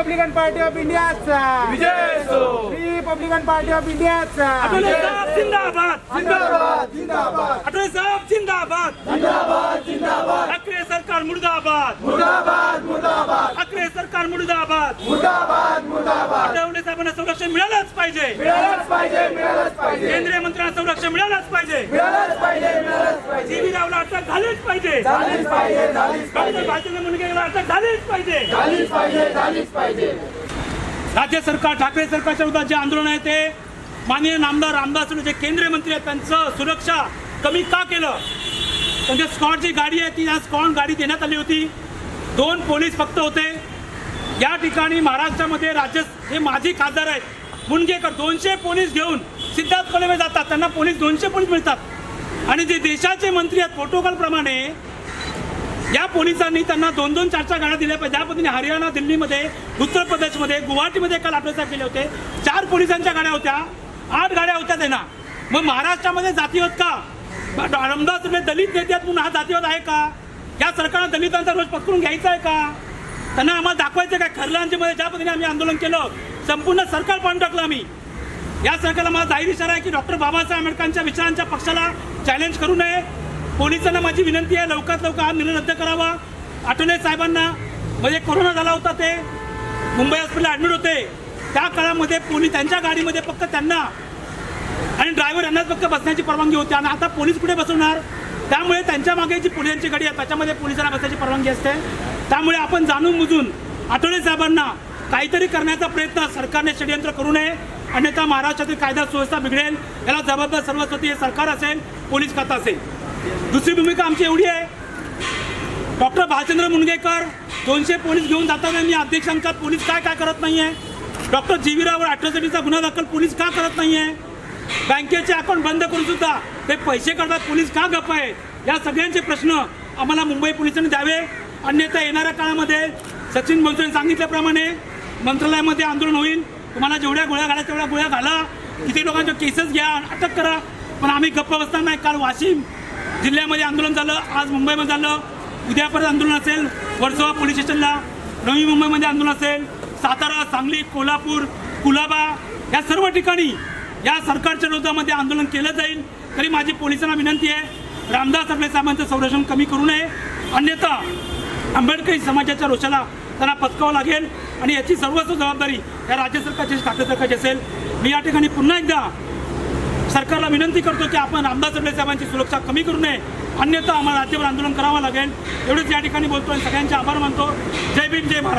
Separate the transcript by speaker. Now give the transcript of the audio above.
Speaker 1: Republican party of इंडियाचा
Speaker 2: विजय असो.
Speaker 1: Republican party of इंडियाचा
Speaker 3: जिंदाबाद.
Speaker 2: जिंदाबाद. जिंदाबाद.
Speaker 3: आठवले साहेब जिंदाबाद.
Speaker 2: जिंदाबाद जिंदाबाद.
Speaker 3: ठाकरे सरकार मुर्दाबाद.
Speaker 2: मुर्दाबाद मुर्दाबाद.
Speaker 3: ठाकरे सरकार मुर्दाबाद.
Speaker 2: मुर्दाबाद मुर्दाबाद.
Speaker 3: आठवले साहेबांना संरक्षण मिळालंच पाहिजे.
Speaker 2: मिळालंच पाहिजे मिळालंच पाहिजे.
Speaker 3: केंद्रीय मंत्र्यांना संरक्षण मिळालंच पाहिजे
Speaker 2: मिळालंच पाहिजे
Speaker 3: जीवी रावला अटक झालीच पाहिजे.
Speaker 2: झालीच पाहिजे झालीच पाहिजे
Speaker 3: भाजपने मुनगेला अटक झालीच पाहिजे.
Speaker 2: झालीच पाहिजे झालीच पाहिजे.
Speaker 3: राज्य सरकार ठाकरे सरकारच्या विरोधात जे आंदोलन आहे ते माननीय नामदार रामदास जे केंद्रीय मंत्री आहेत त्यांचं सुरक्षा कमी का केलं? म्हणजे स्कॉट जी गाडी आहे ती या स्कॉट गाडी देण्यात आली होती? दोन पोलीस फक्त होते. या ठिकाणी महाराष्ट्रामध्ये राज्य हे माजी खासदार आहेत मुनगेकर दोनशे पोलीस घेऊन सिद्धार्थ कॉलेजमध्ये जातात. त्यांना पोलीस दोनशे पोलीस मिळतात. आणि जे देशाचे मंत्री आहेत प्रोटोकॉलप्रमाणे या पोलिसांनी त्यांना दोन दोन चार चार गाड्या दिल्या पाहिजे. ज्या पद्धतीने हरियाणा दिल्लीमध्ये उत्तर प्रदेशमध्ये गुवाहाटीमध्ये काल अटक केले होते. चार पोलिसांच्या गाड्या होत्या आठ गाड्या होत्या त्यांना. मग महाराष्ट्रामध्ये जातीवाद का? रामदास दलित नेते आहेत म्हणून हा जातीवाद आहे का? या सरकारनं दलितांचा रोज पकडून घ्यायचा आहे का? त्यांना आम्हाला दाखवायचं काय खरलांच्यामध्ये ज्या पद्धतीने आम्ही आंदोलन केलं संपूर्ण सरकार पाहून टाकलं आम्ही. या सरकारला माझा जाहीर इशारा आहे की डॉक्टर बाबासाहेब आंबेडकरांच्या विचारांच्या पक्षाला चॅलेंज करू नये. पोलिसांना माझी विनंती आहे लवकरात लवकर हा निर्णय रद्द करावा. आठवले साहेबांना म्हणजे कोरोना झाला होता ते मुंबई हॉस्पिटलला ॲडमिट होते. त्या काळामध्ये पोलीस त्यांच्या गाडीमध्ये फक्त त्यांना आणि ड्रायव्हर यांनाच फक्त बसण्याची परवानगी होती. आणि आता पोलीस कुठे बसवणार? त्यामुळे त्यांच्या मागे जी पोलिसांची गाडी आहे त्याच्यामध्ये पोलिसांना बसण्याची परवानगी असते. त्यामुळे आपण जाणून बुजून आठवले साहेबांना काहीतरी करण्याचा प्रयत्न सरकारने षडयंत्र करू नये. अन्यथा महाराष्ट्रातील कायदा सुव्यवस्था बिघडेल याला जबाबदार सर्वस्वती हे सरकार असेल पोलीस खातं असेल. दुसरी भूमिका आमची एवढी आहे डॉक्टर भालचंद्र मुणगेकर दोनशे पोलीस घेऊन जाताना मी अध्यक्षांचा पोलीस काय काय करत नाही आहे डॉक्टर जी व्ही अॅट्रॉसिटीचा गुन्हा दाखल पोलीस का करत नाही आहे बँकेचे अकाउंट बंद करून सुद्धा ते पैसे काढतात पोलीस का गप्प आहे? या सगळ्यांचे प्रश्न आम्हाला मुंबई पोलिसांनी द्यावे. अन्यथा येणाऱ्या काळामध्ये सचिन बनसोडे सांगितल्याप्रमाणे मंत्रालयामध्ये आंदोलन होईल. तुम्हाला जेवढ्या गोळ्या घाला तेवढ्या गोळ्या घाला. किती लोकांच्या केसेस घ्या अटक करा. पण आम्ही गप्प बसणार नाही. काल वाशिम जिल्ह्यामध्ये आंदोलन झालं आज मुंबईमध्ये झालं. उद्या परत आंदोलन असेल. वर्सोवा पोलीस स्टेशनला. नवी मुंबईमध्ये आंदोलन असेल. सातारा सांगली कोल्हापूर कुलाबा या सर्व ठिकाणी या सरकारच्या विरोधामध्ये आंदोलन केलं जाईल. तरी माझी पोलिसांना विनंती आहे रामदास आपले साहेबांचं संरक्षण कमी करू नये. अन्यथा आंबेडकरी समाजाच्या रोषाला त्यांना पचकावं लागेल. आणि याची सर्वस्व जबाबदारी या राज्य सरकारची ठाकरे सरकारची असेल मी या ठिकाणी पुन्हा एकदा सरकारला विनंती करतो की आपण आमदार चढले साहेबांची सुरक्षा कमी करू नये. अन्यथा आम्हाला राज्यभर आंदोलन करावं लागेल. एवढेच या ठिकाणी बोलतो आणि सगळ्यांचे आभार मानतो. जय भीम जय महाराज